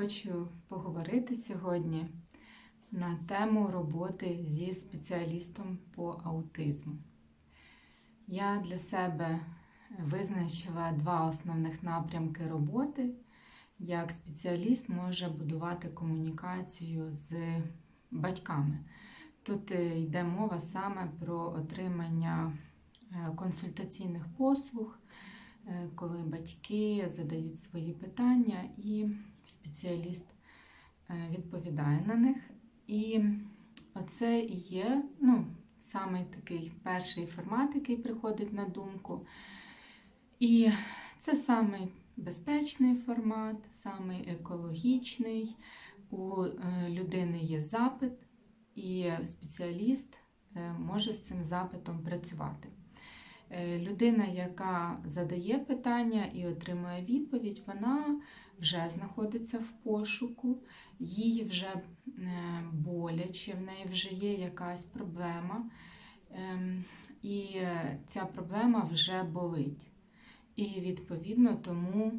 хочу поговорити сьогодні на тему роботи зі спеціалістом по аутизму. Я для себе визначила два основних напрямки роботи. Як спеціаліст може будувати комунікацію з батьками. Тут е, йде мова саме про отримання е, консультаційних послуг, е, коли батьки задають свої питання і спеціаліст е, відповідає на них. І оце і є ну, саме такий перший формат, який приходить на думку. І це самий безпечний формат, самий екологічний. У е, людини є запит, і спеціаліст е, може з цим запитом працювати. Е, Людина, яка задає питання і отримує відповідь, вона вже знаходиться в пошуку, їй вже е, боляче, в неї вже є якась проблема, ем, і е, ця проблема вже болить. І відповідно тому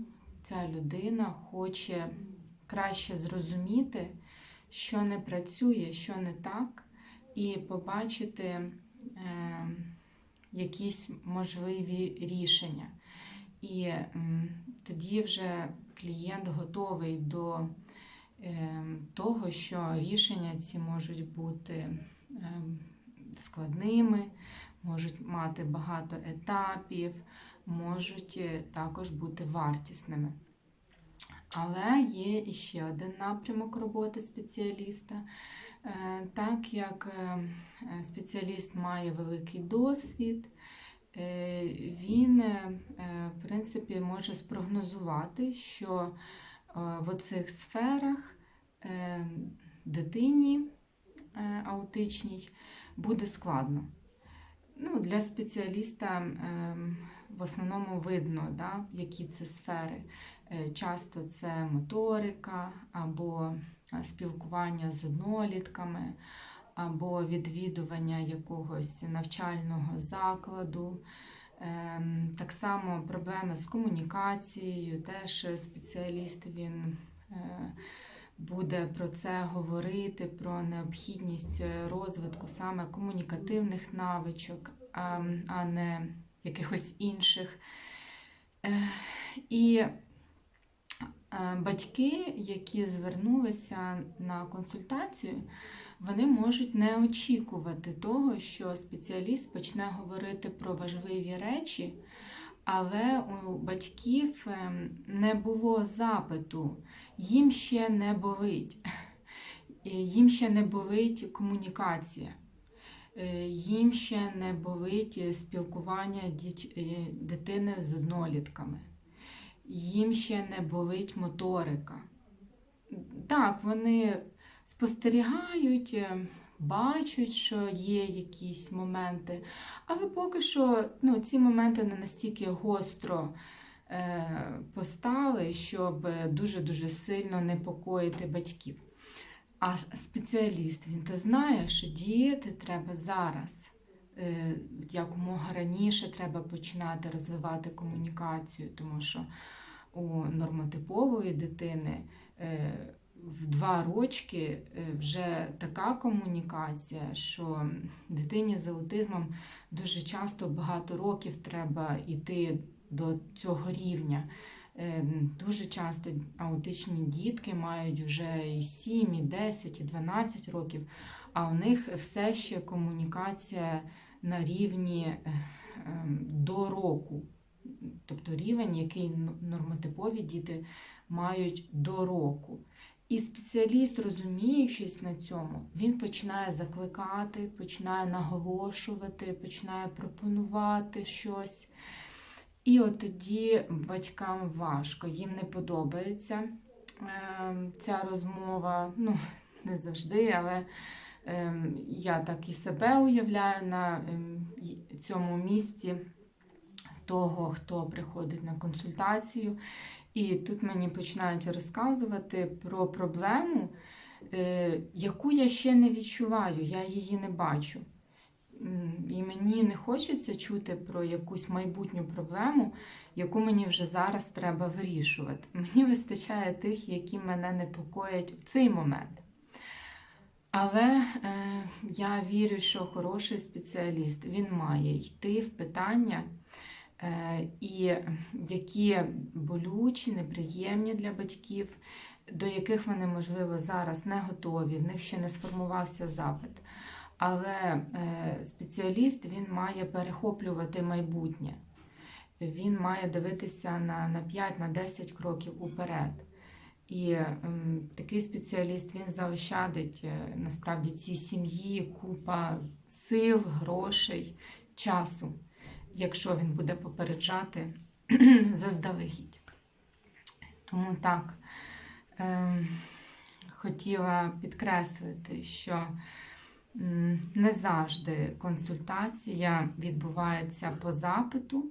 ця людина хоче краще зрозуміти, що не працює, що не так, і побачити е, якісь можливі рішення. І тоді вже клієнт готовий до е, того, що рішення ці можуть бути е, складними, можуть мати багато етапів, можуть е, також бути вартісними. Але є іще один напрямок роботи спеціаліста. Е, Так як е, спеціаліст має великий досвід, е, він, в принципі, може спрогнозувати, що в оцих сферах дитині аутичній буде складно. Ну, для спеціаліста ем, в основному видно, да, які це сфери. Е, Часто це моторика, або е, спілкування з однолітками, або відвідування якогось навчального закладу. Ем, Так само проблеми з комунікацією, теж спеціаліст він е, буде про це говорити, про необхідність розвитку саме комунікативних навичок, а, а не якихось інших. Е, І е, батьки, які звернулися на консультацію, вони можуть не очікувати того, що спеціаліст почне говорити про важливі речі, але у батьків ем, не було запиту, їм ще не болить, їм ще не болить комунікація. Е, Їм ще не болить е, спілкування е, дитини з однолітками. Їм ще не болить моторика. Так, вони спостерігають, бачать, що є якісь моменти, але поки що ну, ці моменти не настільки гостро постали, щоб дуже-дуже сильно непокоїти батьків. А спеціаліст він то знає, що діяти треба зараз. Е, Якомога раніше треба починати розвивати комунікацію, тому що у нормотипової дитини е, в два рочки е, вже така комунікація, що дитині з аутизмом дуже часто багато років треба йти до цього рівня. Е, Дуже часто аутичні дітки мають вже і 7, і 10, і 12 років, а у них все ще комунікація на рівні е, е, до року. Тобто рівень, який нормотипові діти мають до року. І спеціаліст, розуміючись на цьому, він починає закликати, починає наголошувати, починає пропонувати щось. І от тоді батькам важко, їм не подобається е, ця розмова. Ну, не завжди, але е, я так і себе уявляю на ем, цьому місці того, хто приходить на консультацію. І тут мені починають розказувати про проблему, е, яку я ще не відчуваю, я її не бачу. І мені не хочеться чути про якусь майбутню проблему, яку мені вже зараз треба вирішувати. Мені вистачає тих, які мене непокоять в цей момент. Але е, я вірю, що хороший спеціаліст він має йти в питання, е, і які болючі, неприємні для батьків, до яких вони, можливо, зараз не готові, в них ще не сформувався запит. Але е, спеціаліст він має перехоплювати майбутнє. Він має дивитися на, на 5 на 10 кроків уперед. І ем, такий спеціаліст він заощадить е, насправді цій сім'ї купа сил, грошей, часу, якщо він буде попереджати заздалегідь. Тому так ем, хотіла підкреслити, що м, не завжди консультація відбувається по запиту,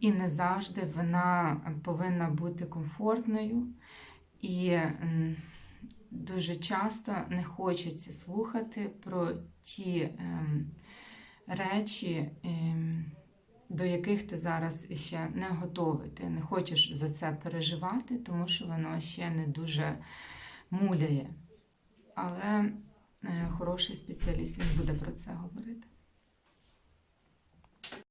і не завжди вона повинна бути комфортною. І дуже часто не хочеться слухати про ті ем, речі, ем, до яких ти зараз ще не готовий. Ти не хочеш за це переживати, тому що воно ще не дуже муляє. Але хороший спеціаліст він буде про це говорити.